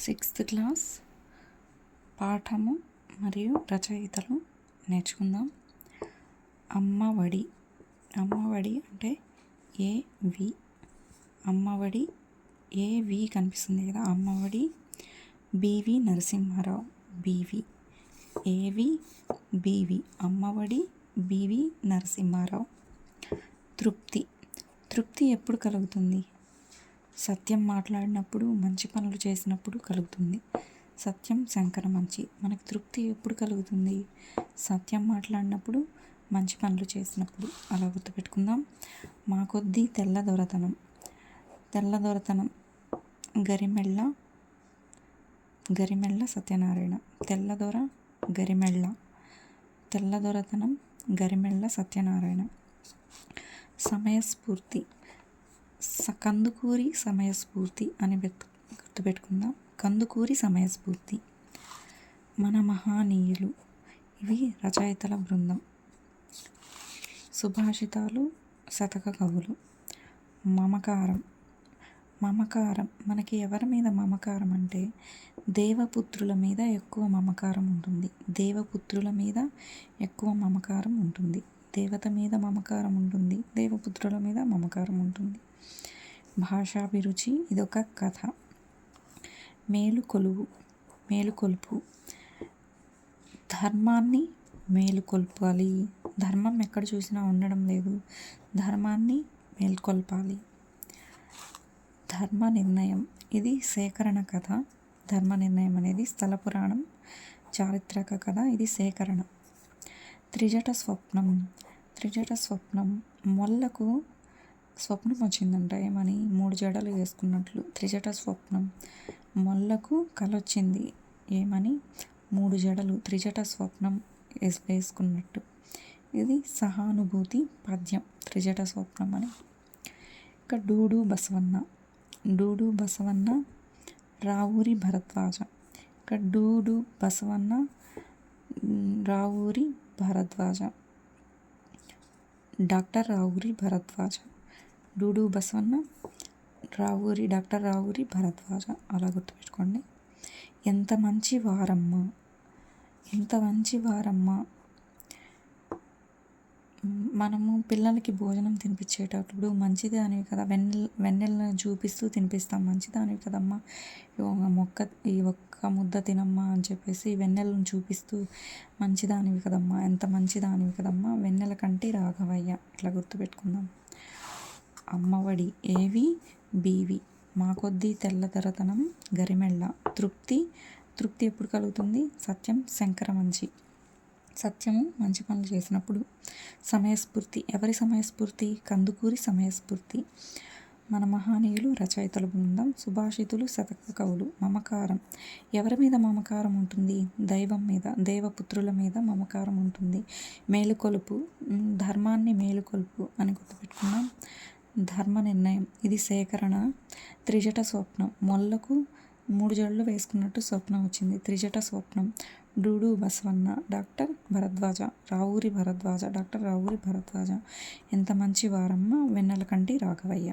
Sixth class పాఠము మరియు రచయితలు నేర్చుకుందాం. అమ్మఒడి అమ్మఒడి అంటే ఏ వి. అమ్మఒడి ఏ వి కనిపిస్తుంది కదా? Ammavodi B V Narasimharao. B V A V B V Ammavodi B V Narasimharao. తృప్తి. తృప్తి ఎప్పుడు కలుగుతుంది? సత్యం మాట్లాడినప్పుడు మంచి పనులు చేసినప్పుడు కలుగుతుంది. సత్యం శంకర మంచి. మనకు తృప్తి ఎప్పుడు కలుగుతుంది? సత్యం మాట్లాడినప్పుడు మంచి పనులు చేసినప్పుడు అలా గుర్తుపెట్టుకుందాం. మా కొద్దీ తెల్ల దొరతనం. తెల్ల దొరతనం. గరిమెళ్ళ గరిమెళ్ళ సత్యనారాయణ. తెల్లదొర గరిమెళ్ళ. తెల్లదొరతనం గరిమెళ్ళ సత్యనారాయణ. సమయస్ఫూర్తి. కందుకూరి సమయస్ఫూర్తి అని గుర్తుపెట్టుకుందాం. కందుకూరి సమయస్ఫూర్తి. మన మహానీయులు. ఇవి రచయితల బృందం. సుభాషితాలు శతక కవులు. మమకారం. మమకారం. మనకి ఎవరి మీద మమకారం అంటే దేవపుత్రుల మీద ఎక్కువ మమకారం ఉంటుంది. దేవపుత్రుల మీద ఎక్కువ మమకారం ఉంటుంది. దేవత మీద మమకారం ఉంటుంది. దేవపుత్రుల మీద మమకారం ఉంటుంది. భాషాభిరుచి ఇదొక కథ. మేలుకొలువు మేలుకొలుపు ధర్మాన్ని మేలుకొల్పాలి ధర్మం ఎక్కడ చూసినా ఉండడం లేదు. ధర్మాన్ని మేల్కొల్పాలి ధర్మ నిర్ణయం. ఇది సేకరణ కథ. ధర్మ నిర్ణయం అనేది స్థల పురాణం చారిత్రక కథ. ఇది సేకరణ. త్రిజట స్వప్నం. త్రిజట స్వప్నం. మొల్లకు స్వప్నం వచ్చిందంట ఏమని? మూడు జడలు వేసుకున్నట్లు. త్రిజట స్వప్నం. మొల్లకు కలొచ్చింది ఏమని? మూడు జడలు త్రిజట స్వప్నం వేసుకున్నట్టు. ఇది సహానుభూతి పద్యం. త్రిజట స్వప్నం అని. ఇక డూడు బసవన్న. డూడు బసవన్న రావూరి భరద్వాజ. ఇక డూడు బసవన్న రావూరి భరద్వాజ. డాక్టర్ రావురి భరద్వాజ. డూడు బసవన్న రావురి డాక్టర్ రావురి భరద్వాజ. అలా గుర్తుపెట్టుకోండి. ఎంత మంచి వారమ్మ. ఎంత మంచి వారమ్మ. మనము పిల్లలకి భోజనం తినిపించేటప్పుడు మంచిది అనేవి కదా. వెన్నెల వెన్నెలను చూపిస్తూ తినిపిస్తాం. మంచిదానివి కదమ్మా. మొక్క ఈ ఒక్క ముద్ద తినమ్మా అని చెప్పేసి వెన్నెలను చూపిస్తూ మంచిదానివి కదమ్మా. ఎంత మంచిదానివి కదమ్మా. వెన్నెల కంటే రాఘవయ్య. ఇట్లా గుర్తుపెట్టుకుందాం. అమ్మఒడి ఏవి? బీవి. మా కొద్దీ తెల్లదొరతనం గరిమెళ్ళ. తృప్తి తృప్తి ఎప్పుడు కలుగుతుంది? సత్యం శంకర మంచి సత్యము మంచి పనులు చేసినప్పుడు. సమయస్ఫూర్తి. ఎవరి సమయస్ఫూర్తి? కందుకూరి సమయస్ఫూర్తి. మన మహానీయులు రచయితల బృందం సుభాషితులు శతక కవులు మమకారం. ఎవరి మీద మమకారం ఉంటుంది? దైవం మీద దేవపుత్రుల మీద మమకారం ఉంటుంది. మేలుకొలుపు. ధర్మాన్ని మేలుకొలుపు అని గుర్తుపెట్టుకున్నాం ధర్మ నిర్ణయం. ఇది సేకరణ. త్రిజట స్వప్నం. మొల్లకు మూడు జడలు వేసుకున్నట్టు స్వప్నం వచ్చింది. త్రిజట స్వప్నం. Doodu Basavanna doctor Bharadwaja Ravuri Bharadwaja doctor Ravuri Bharadwaja. ఎంత మంచి వారమ్మ వెన్నెల కంటి రాఘవయ్య.